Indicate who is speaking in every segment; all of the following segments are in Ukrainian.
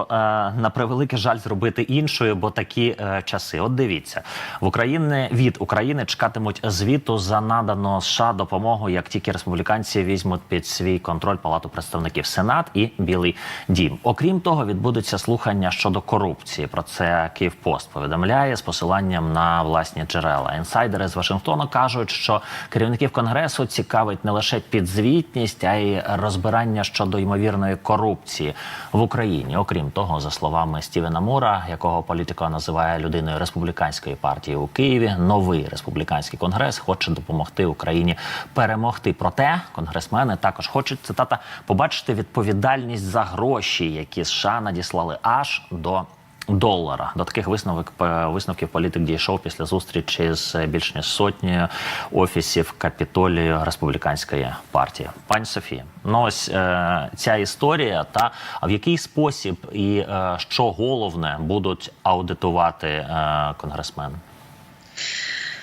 Speaker 1: е, на превеликий жаль зробити іншою, бо такі е, часи. От дивіться, в Україні від України чекатимуть звіту за надану США допомогу, як тільки республіканці візьмуть під свій контроль Палату представників Сенат і Білий Дім. Окрім того, відбудуться слухання щодо корупції. Про це Київпост повідомляє з посиланням на власні джерела. Інсайдери з Вашингтону кажуть, що керівників конгресу цікавить не лише підзвітність, а й розбирання щодо ймовірної корупції в Україні. Окрім того, за словами Стівена Мура, якого політика називає людиною республіканської партії у Києві, новий республіканський конгрес хоче допомогти Україні перемогти. Проте конгресмени також хочуть цитата побачити відповідальність за гроші, які США надіслали аж до. Долара до таких висновок е, висновків політик дійшов після зустрічі з більш ніж сотні офісів капітолію республіканської партії. Пані Софія, ну ось е, ця історія. Та в який спосіб і е, що головне будуть аудитувати е, конгресмени?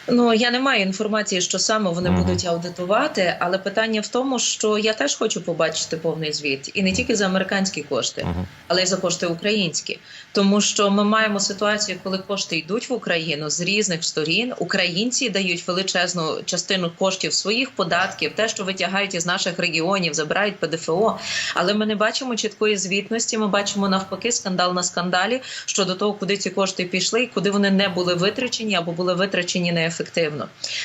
Speaker 2: Ну я не маю інформації, що саме вони
Speaker 1: Мгм.
Speaker 2: будуть аудитувати, але питання в тому, що я теж хочу побачити повний звіт, і не тільки за американські кошти,
Speaker 1: Мгм.
Speaker 2: але й за кошти українські. Тому що ми маємо ситуацію, коли кошти йдуть в Україну з різних сторін. Українці дають величезну частину коштів своїх податків, те, що витягають із наших регіонів, забирають ПДФО. Але ми не бачимо чіткої звітності. Ми бачимо навпаки скандал на скандалі щодо того, куди ці кошти пішли, і куди вони не були витрачені або були витрачені неефективно.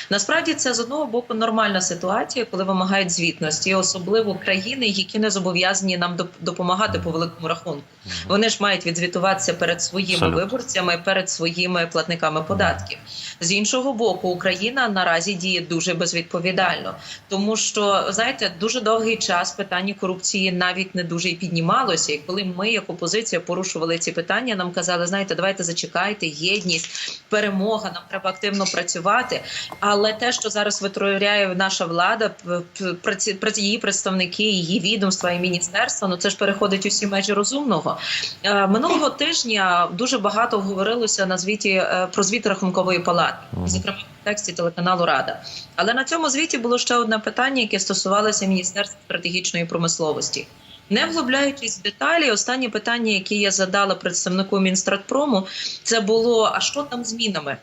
Speaker 2: Насправді це з одного боку нормальна ситуація, коли вимагають звітності, особливо країни, які не зобов'язані нам допомагати по великому рахунку. Вони ж мають відзвітуватися перед своїми
Speaker 1: Абсолютно.
Speaker 2: виборцями, перед своїми платниками податків. З іншого боку, Україна наразі діє дуже безвідповідально, тому що знаєте, дуже довгий час питання корупції навіть не дуже і піднімалося. І коли ми, як опозиція, порушували ці питання, нам казали, знаєте, давайте зачекайте, єдність, перемога, нам треба активно працювати. Але те, що зараз витворяє наша влада, її представники, її відомства і міністерства, ну це ж переходить усі межі розумного. Е, Минулого тижня дуже багато говорилося на звіті е, про звіт рахункової палати,
Speaker 1: Мгм.
Speaker 2: зокрема в тексті телеканалу Рада. Але на цьому звіті було ще одне питання, яке стосувалося Міністерства стратегічної промисловості. Не вглубляючись в деталі, останнє питання, яке я задала представнику Мінстратпрому, це було: а що там з мінами?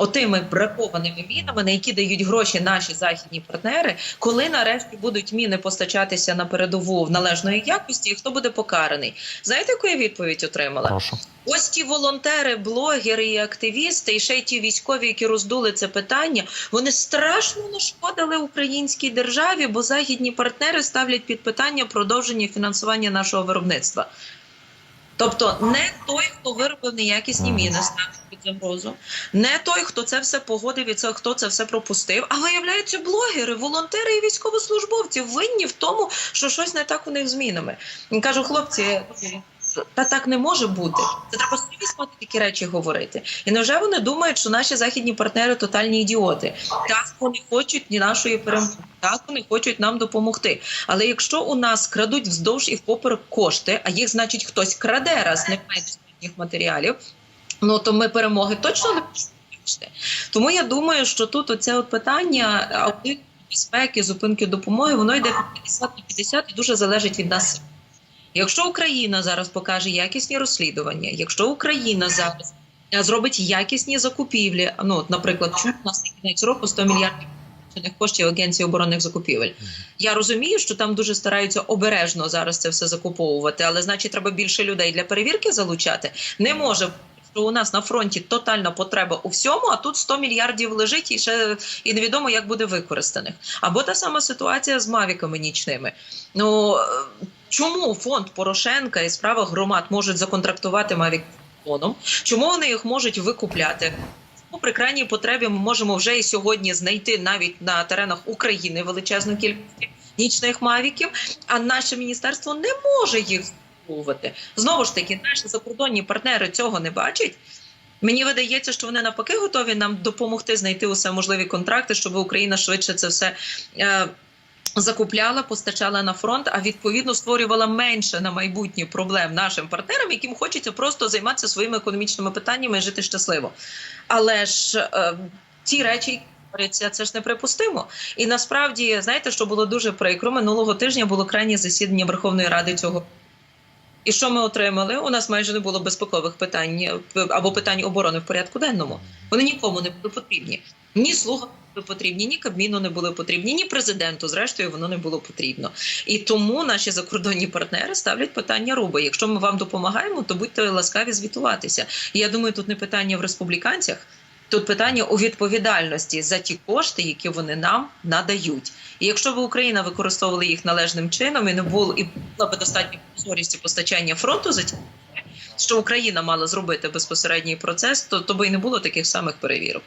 Speaker 2: Отими бракованими мінами, на які дають гроші наші західні партнери, коли нарешті будуть міни постачатися на передову в належної якості, і хто буде покараний? Знаєте, яку я відповідь отримала?
Speaker 1: Прошу.
Speaker 2: Ось ті волонтери, блогери і активісти, і ще й ті військові, які роздули це питання, вони страшно нашкодили українській державі, бо західні партнери ставлять під питання продовження фінансування нашого виробництва. Тобто, не той, хто виробив неякісні міни, ставить загрозу, не той, хто це все погодив і це хто це все пропустив. А виявляються блогери, волонтери і військовослужбовці винні в тому, що щось не так у них з мінами. І кажу, хлопці, та так не може бути. Це треба серйозно такі речі говорити. І невже вони думають, що наші західні партнери тотальні ідіоти? Так вони хочуть ні нашої перемоги, так вони хочуть нам допомогти. Але якщо у нас крадуть вздовж і впоперек кошти, а їх значить хтось краде, раз немає достатніх матеріалів. Ну то ми перемоги точно не можемо. Тому я думаю, що тут оце от питання аудиту безпеки, зупинки допомоги, воно йде 50 на 50 і дуже залежить від нас. Якщо Україна зараз покаже якісні розслідування, якщо Україна зараз е, зробить якісні закупівлі, ну от, наприклад, чому у нас на кінець року 100 мільярдів коштів Агенції оборонних закупівель. Я розумію, що там дуже стараються обережно зараз це все закуповувати, але значить треба більше людей для перевірки залучати. Не може що у нас на фронті тотальна потреба у всьому, а тут 100 мільярдів лежить і ще і невідомо, як буде використаних. Або та сама ситуація з мавіками нічними. Ну чому фонд Порошенка і справа громад можуть законтрактувати мавік фоном? Чому вони їх можуть викупляти? При крайній потребі ми можемо вже і сьогодні знайти навіть на теренах України величезну кількість нічних мавіків, а наше міністерство не може їх закуповувати. Знову ж таки, наші закордонні партнери цього не бачать. Мені видається, що вони навпаки готові нам допомогти знайти усе можливі контракти, щоб Україна швидше це все. Е, Закупляла, постачала на фронт, а відповідно створювала менше на майбутнє проблем нашим партнерам, яким хочеться просто займатися своїми економічними питаннями і жити щасливо. Але ж е, ті речі, які це ж неприпустимо. І насправді, знаєте, що було дуже прикро минулого тижня було крайнє засідання Верховної Ради цього І що ми отримали? У нас майже не було безпекових питань е, або питань оборони в порядку денному. Вони нікому не були потрібні. Ні слугам не потрібні, ні Кабміну не були потрібні, ні президенту. Зрештою, воно не було потрібно. І тому наші закордонні партнери ставлять питання руби. Якщо ми вам допомагаємо, то будьте ласкаві звітуватися. І я думаю, тут не питання в республіканцях. Тут питання у відповідальності за ті кошти, які вони нам надають. І якщо б Україна використовувала їх належним чином і не було і була б достатньо прозорість постачання фронту за ті, що Україна мала зробити безпосередній процес, то, то би і не було таких самих перевірок.